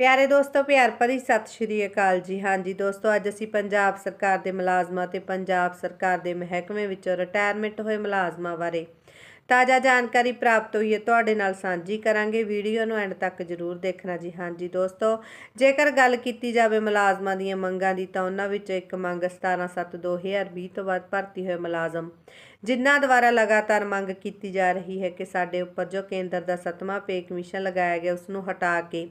ਪਿਆਰੇ ਦੋਸਤੋ, ਪਿਆਰ ਭਰੀ ਸਤਿ ਸ਼੍ਰੀ ਅਕਾਲ ਜੀ। ਹਾਂਜੀ ਦੋਸਤੋ, ਅੱਜ ਅਸੀਂ ਪੰਜਾਬ ਸਰਕਾਰ ਦੇ ਮੁਲਾਜ਼ਮਾਂ ਤੇ ਪੰਜਾਬ ਸਰਕਾਰ ਦੇ ਮਹਿਕਮੇ ਵਿੱਚੋਂ ਰਿਟਾਇਰਮੈਂਟ ਹੋਏ ਮੁਲਾਜ਼ਮਾਂ ਬਾਰੇ ਤਾਜ਼ਾ ਜਾਣਕਾਰੀ ਪ੍ਰਾਪਤ ਹੋਈ ਹੈ, ਤੁਹਾਡੇ ਨਾਲ ਸਾਂਝੀ ਕਰਾਂਗੇ। ਵੀਡੀਓ ਨੂੰ ਐਂਡ ਤੱਕ ਜ਼ਰੂਰ ਦੇਖਣਾ ਜੀ। ਹਾਂਜੀ ਦੋਸਤੋ, ਜੇਕਰ ਗੱਲ ਕੀਤੀ ਜਾਵੇ ਮੁਲਾਜ਼ਮਾਂ ਦੀਆਂ ਮੰਗਾਂ ਦੀ, ਤਾਂ ਉਹਨਾਂ ਵਿੱਚੋਂ ਇੱਕ ਮੰਗ 17/7/2020 ਤੋਂ ਬਾਅਦ ਭਰਤੀ ਹੋਏ ਮੁਲਾਜ਼ਮ, ਜਿਨ੍ਹਾਂ ਦੁਆਰਾ ਲਗਾਤਾਰ ਮੰਗ ਕੀਤੀ ਜਾ ਰਹੀ ਹੈ ਕਿ ਸਾਡੇ ਉੱਪਰ ਜੋ ਕੇਂਦਰ ਦਾ ਸੱਤਵਾਂ ਪੇ ਕਮਿਸ਼ਨ ਲਗਾਇਆ ਗਿਆ ਉਸ ਨੂੰ ਹਟਾ ਕੇ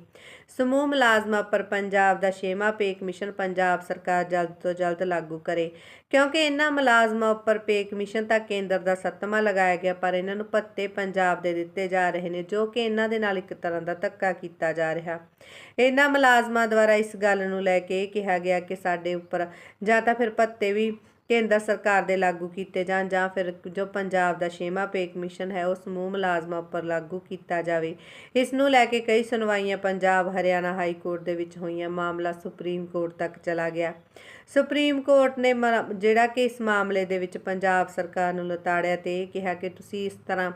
ਸਮੂਹ ਮੁਲਾਜ਼ਮਾਂ ਪਰ ਪੰਜਾਬ ਦਾ ਛੇਵਾਂ ਪੇ ਕਮਿਸ਼ਨ ਪੰਜਾਬ ਸਰਕਾਰ ਜਲਦ ਤੋਂ ਜਲਦ ਲਾਗੂ ਕਰੇ। ਕਿਉਂਕਿ ਇਹਨਾਂ ਮੁਲਾਜ਼ਮਾਂ ਉੱਪਰ ਪੇ ਕਮਿਸ਼ਨ ਤਾਂ ਕੇਂਦਰ ਦਾ ਸੱਤਵਾਂ ਲਗਾਇਆ ਗਿਆ, ਪਰ ਇਹਨਾਂ ਨੂੰ ਭੱਤੇ ਪੰਜਾਬ ਦੇ ਦਿੱਤੇ ਜਾ ਰਹੇ ਨੇ, ਜੋ ਕਿ ਇਹਨਾਂ ਦੇ ਨਾਲ ਇੱਕ ਤਰ੍ਹਾਂ ਦਾ ਧੱਕਾ ਕੀਤਾ ਜਾ ਰਿਹਾ। ਇਹਨਾਂ ਮੁਲਾਜ਼ਮਾਂ ਦੁਆਰਾ ਇਸ ਗੱਲ ਨੂੰ ਲੈ ਕੇ ਇਹ ਕਿਹਾ ਗਿਆ ਕਿ ਸਾਡੇ ਉੱਪਰ ਜਾਂ ਤਾਂ ਫਿਰ ਭੱਤੇ ਵੀ ਕੇਂਦਰ ਸਰਕਾਰ ਦੇ ਲਾਗੂ ਕੀਤੇ ਜਾਣ ਜਾਂ ਫਿਰ ਜੋ ਪੰਜਾਬ ਦਾ ਛੇਵਾਂ ਪੇ ਕਮਿਸ਼ਨ ਹੈ ਉਹ ਸਮੂਹ ਮੁਲਾਜ਼ਮਾਂ ਉੱਪਰ ਲਾਗੂ ਕੀਤਾ ਜਾਵੇ। ਇਸ ਨੂੰ ਲੈ ਕੇ ਕਈ ਸੁਣਵਾਈਆਂ ਪੰਜਾਬ, ਹਰਿਆਣਾ ਹਾਈ ਕੋਰਟ ਦੇ ਵਿੱਚ ਹੋਈਆਂ। ਮਾਮਲਾ ਸੁਪਰੀਮ ਕੋਰਟ ਤੱਕ ਚਲਾ ਗਿਆ। ਸੁਪਰੀਮ ਕੋਰਟ ਨੇ ਮ- ਜਿਹੜਾ ਕਿ ਇਸ ਮਾਮਲੇ ਦੇ ਵਿੱਚ ਪੰਜਾਬ ਸਰਕਾਰ ਨੂੰ ਲਤਾੜਿਆ ਤੇ ਇਹ ਕਿਹਾ ਕਿ ਤੁਸੀਂ ਇਸ ਤਰ੍ਹਾਂ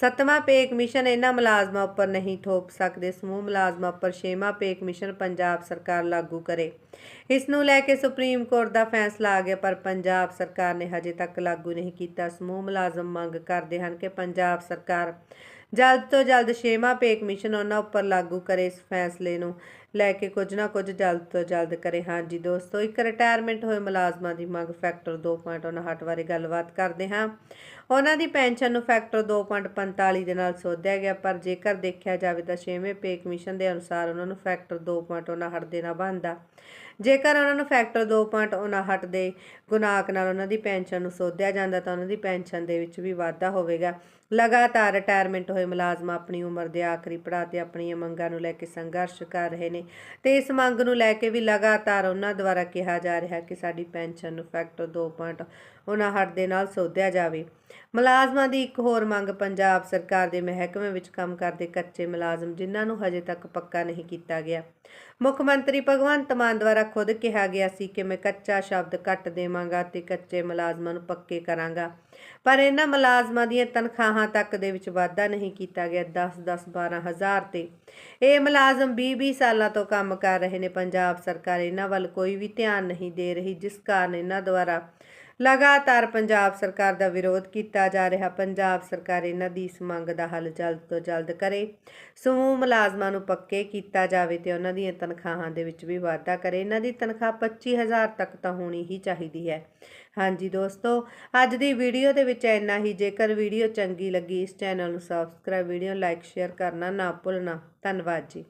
ਸੱਤਵਾਂ ਪੇ ਕਮਿਸ਼ਨ ਇਹਨਾਂ ਮੁਲਾਜ਼ਮਾਂ ਉੱਪਰ ਨਹੀਂ ਥੋਪ ਸਕਦੇ। ਸਮੂਹ ਮੁਲਾਜ਼ਮਾਂ ਉੱਪਰ ਛੇਵਾਂ ਪੇ ਕਮਿਸ਼ਨ ਪੰਜਾਬ ਸਰਕਾਰ ਲਾਗੂ ਕਰੇ। ਇਸ ਨੂੰ ਲੈ ਕੇ ਸੁਪਰੀਮ ਕੋਰਟ ਦਾ ਫੈਸਲਾ ਆ ਗਿਆ, ਪਰ ਪੰਜਾਬ ਪੰਜਾਬ ਸਰਕਾਰ ਨੇ ਹਜੇ ਤੱਕ ਲਾਗੂ ਨਹੀਂ ਕੀਤਾ। ਸਮੂਹ ਮੁਲਾਜ਼ਮ ਮੰਗ ਕਰਦੇ ਹਨ ਕਿ ਪੰਜਾਬ ਸਰਕਾਰ ਜਲਦ ਤੋਂ ਜਲਦ ਛੇਵਾਂ ਪੇ ਕਮਿਸ਼ਨ ਉਹਨਾਂ ਉੱਪਰ ਲਾਗੂ ਕਰੇ ਇਸ ਫੈਸਲੇ ਨੂੰ। ਲੈ ਕੇ ਕੁਝ ਨਾ ਕੁਝ ਜਲਦ ਤੋਂ ਜਲਦ ਕਰੇ। ਹਾਂਜੀ ਦੋਸਤੋ, ਇੱਕ ਰਿਟਾਇਰਮੈਂਟ ਹੋਏ ਮੁਲਾਜ਼ਮਾਂ ਦੀ ਮੰਗ ਫੈਕਟਰ 2.59 ਬਾਰੇ ਗੱਲਬਾਤ ਕਰਦੇ ਹਾਂ। ਉਹਨਾਂ ਦੀ ਪੈਨਸ਼ਨ ਨੂੰ ਫੈਕਟਰ 2.45 ਦੇ ਨਾਲ ਸੋਧਿਆ ਗਿਆ, ਪਰ ਜੇਕਰ ਦੇਖਿਆ ਜਾਵੇ ਤਾਂ ਛੇਵੇਂ ਪੇ ਕਮਿਸ਼ਨ ਦੇ ਅਨੁਸਾਰ ਉਹਨਾਂ ਨੂੰ ਫੈਕਟਰ 2.59 ਦੇਣਾ ਬਣਦਾ। ਜੇਕਰ ਉਹਨਾਂ ਨੂੰ ਫੈਕਟਰ 2.59 ਦੇ ਗੁਨਾਕ ਨਾਲ ਉਹਨਾਂ ਦੀ ਪੈਨਸ਼ਨ ਨੂੰ ਸੋਧਿਆ ਜਾਂਦਾ ਤਾਂ ਉਹਨਾਂ ਦੀ ਪੈਨਸ਼ਨ ਦੇ ਵਿੱਚ ਵੀ ਵਾਧਾ ਹੋਵੇਗਾ। ਲਗਾਤਾਰ ਰਿਟਾਇਰਮੈਂਟ ਹੋਏ ਮੁਲਾਜ਼ਮ ਆਪਣੀ ਉਮਰ ਦੇ ਆਖਰੀ ਪੜਾਅ ਤੇ ਆਪਣੀਆਂ ਮੰਗਾਂ ਨੂੰ ਲੈ ਕੇ ਸੰਘਰਸ਼ ਕਰ ਰਹੇ ਨੇ ਤੇ ਇਸ ਮੰਗ ਨੂੰ ਲੈ ਕੇ ਵੀ ਲਗਾਤਾਰ ਉਹਨਾਂ ਦੁਆਰਾ ਕਿਹਾ ਜਾ ਰਿਹਾ ਕਿ ਸਾਡੀ ਪੈਨਸ਼ਨ ਨੂੰ ਫੈਕਟਰ 2.59 ਦੇ ਨਾਲ ਸੋਧਿਆ ਜਾਵੇ। ਮੁਲਾਜ਼ਮਾਂ ਦੀ ਇੱਕ ਹੋਰ ਮੰਗ ਪੰਜਾਬ ਸਰਕਾਰ ਦੇ ਮਹਿਕਮੇ ਵਿੱਚ ਕੰਮ ਕਰਦੇ ਕੱਚੇ ਮੁਲਾਜ਼ਮ ਜਿਨ੍ਹਾਂ ਨੂੰ ਹਜੇ ਤੱਕ ਪੱਕਾ ਨਹੀਂ ਕੀਤਾ ਗਿਆ। ਮੁੱਖ ਮੰਤਰੀ ਭਗਵੰਤ ਮਾਨ ਦੁਆਰਾ ਖੁਦ ਕਿਹਾ ਗਿਆ ਸੀ ਕਿ ਮੈਂ ਕੱਚਾ ਸ਼ਬਦ ਕੱਟ ਦੇਵਾਂਗਾ ਤੇ ਕੱਚੇ ਮੁਲਾਜ਼ਮਾਂ ਨੂੰ ਪੱਕੇ ਕਰਾਂਗਾ। ਪਰ ਇਹਨਾਂ ਮੁਲਾਜ਼ਮਾਂ ਦੀਆਂ ਤਨਖਾਹਾਂ ਤੱਕ ਦੇ ਵਿੱਚ ਵਾਧਾ ਨਹੀਂ ਕੀਤਾ ਗਿਆ 10 10 12 ਹਜ਼ਾਰ ਤੇ। ਇਹ ਮੁਲਾਜ਼ਮ 20 20 ਸਾਲਾਂ ਤੋਂ ਕੰਮ ਕਰ ਰਹੇ ਨੇ। ਪੰਜਾਬ ਸਰਕਾਰ ਇਹਨਾਂ ਵੱਲ ਕੋਈ ਵੀ ਧਿਆਨ ਨਹੀਂ ਦੇ ਰਹੀ, ਜਿਸ ਕਾਰਨ ਇਹਨਾਂ ਦੁਆਰਾ ਲਗਾਤਾਰ ਪੰਜਾਬ ਸਰਕਾਰ ਦਾ ਵਿਰੋਧ ਕੀਤਾ ਜਾ ਰਿਹਾ। ਪੰਜਾਬ ਸਰਕਾਰ ਇਹਨਾਂ ਦੀ ਇਸ ਮੰਗ ਦਾ ਹੱਲ ਜਲਦ ਤੋਂ ਜਲਦ ਕਰੇ। ਸਮੂਹ ਮੁਲਾਜ਼ਮਾਂ ਨੂੰ ਪੱਕੇ ਕੀਤਾ ਜਾਵੇ ਤੇ ਉਹਨਾਂ ਦੀਆਂ ਤਨਖਾਹਾਂ ਦੇ ਵਿੱਚ ਵੀ ਵਾਧਾ ਕਰੇ। ਇਹਨਾਂ ਦੀ ਤਨਖਾਹ 25000 ਤੱਕ ਤਾਂ ਹੋਣੀ ਹੀ ਚਾਹੀਦੀ ਹੈ। ਹਾਂਜੀ ਦੋਸਤੋ, ਅੱਜ ਦੀ ਵੀਡੀਓ ਦੇ ਵਿੱਚ ਇੰਨਾ ਹੀ। ਜੇਕਰ ਵੀਡੀਓ ਚੰਗੀ ਲੱਗੀ ਇਸ ਚੈਨਲ ਨੂੰ ਸਬਸਕ੍ਰਾਈਬ ਵੀਡੀਓ ਲਾਈਕ ਸ਼ੇਅਰ ਕਰਨਾ ਨਾ ਭੁੱਲਣਾ। ਧੰਨਵਾਦ ਜੀ।